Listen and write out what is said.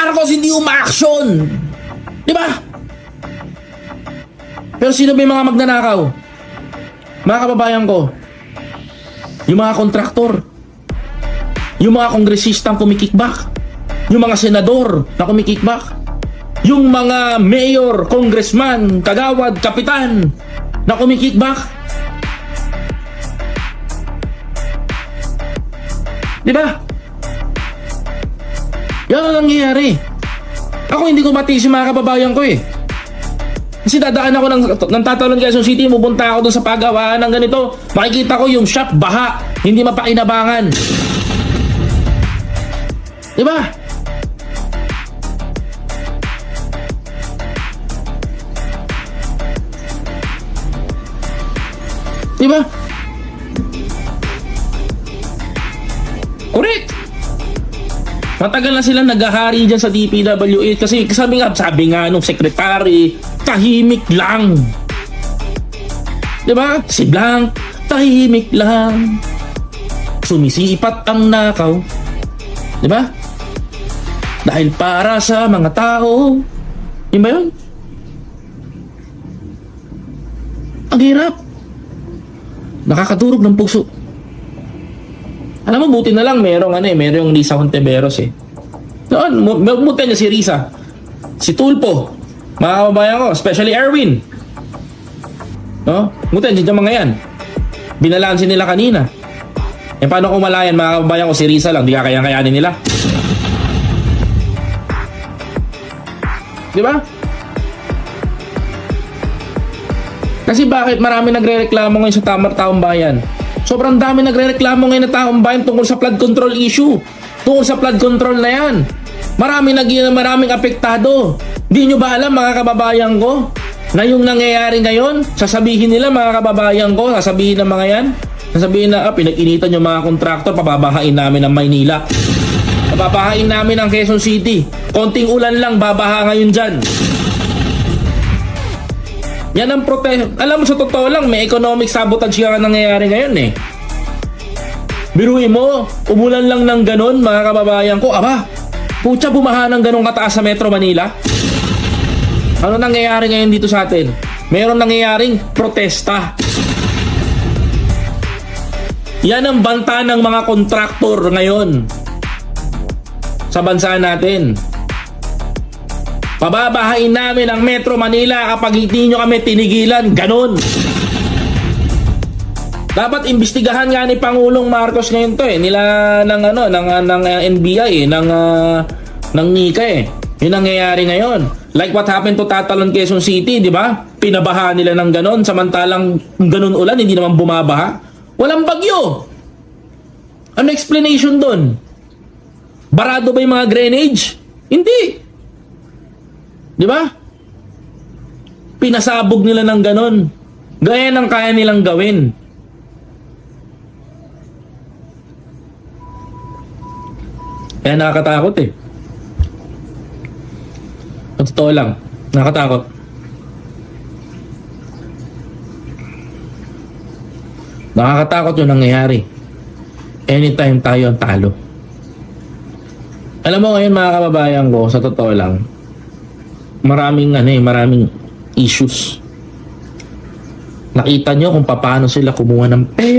Marcos hindi umaaksyon. Di ba? Pero sino ba yung mga magnanakaw? Mga kababayan ko, yung mga kontraktor, yung mga kongresistang kumikikback, yung mga senador na kumikikback, yung mga mayor, congressman, kagawad, kapitan na kumikikback. Di ba? Yan ang nangyayari. Ako hindi ko matiis yung mga kababayan ko eh. Kasi dadaan ako ng, ng tatalon Quezon City, pupunta ako doon sa pagawaan ng ganito. Makikita ko yung shop baha, hindi mapakinabangan. Di ba? Di ba? Correct! Matagal na silang naghahari dyan sa DPWH kasi sabi nga, sabi nga nung secretary, tahimik lang. Di ba? Si Blanc, tahimik lang. Sumisipat ang nakaw. Ba? Dahil para sa mga tao. Yun ba yun? Ang hirap. Nakakadurog ng puso. Alam mo, buti na lang merong ano eh, merong Risa Honteveros eh. Mu- buti niya si Risa. Si Tulpo. Mga kababayan ko, especially Erwin. No? Buti niya mga yan. Binalansin nila kanina. Eh paano kung malayan mga kababayan ko si Risa lang, di kakayang-kayanin nila. Di ba? Kasi bakit marami nagre-reklamo ngayon sa Tamar Taong Bayan? Sobrang dami nagre-reklamo ngayon na taong bayan tungkol sa flood control issue. Tungkol sa flood control na yan. Marami nag maraming apektado. Di nyo ba alam mga kababayan ko na yung nangyayari ngayon, sasabihin nila mga kababayan ko, sasabihin ng mga yan, sasabihin na ah, pinag-initan yung mga kontraktor, pababahain namin ang Maynila. Pababahain namin ang Quezon City. Konting ulan lang, babaha ngayon dyan. Yan ang protest. Alam mo sa totoo lang, may economic sabotage nga nangyayari ngayon eh. Biruin mo, umulan lang ng ganun, mga kababayan ko. Aba, putya bumaha ng ganun kataas sa Metro Manila. Ano nangyayari ngayon dito sa atin? Meron nangyayaring protesta. Yan ang banta ng mga kontraktor ngayon sa bansa natin. Pababahain namin ang Metro Manila kapag hindi nyo kami tinigilan. Ganon. Dapat imbestigahan nga ni Pangulong Marcos ngayon to eh. Nila ng ano, ng, ng uh, NBI eh, ng, uh, ng NICA eh. Yun ang nangyayari ngayon. Like what happened to Tatalon Quezon City, di ba? Pinabaha nila ng ganon, samantalang ganon ulan, hindi naman bumabaha. Walang bagyo. Ano explanation doon? Barado ba yung mga drainage? Hindi. Di ba? Pinasabog nila ng ganon. Gaya ng kaya nilang gawin. Kaya nakakatakot eh. Ang totoo lang, nakakatakot. Nakakatakot yung nangyayari. Anytime tayo ang talo. Alam mo ngayon mga kababayan ko, sa totoo lang, maraming ano eh, maraming issues. Nakita nyo kung paano sila kumuha ng pera.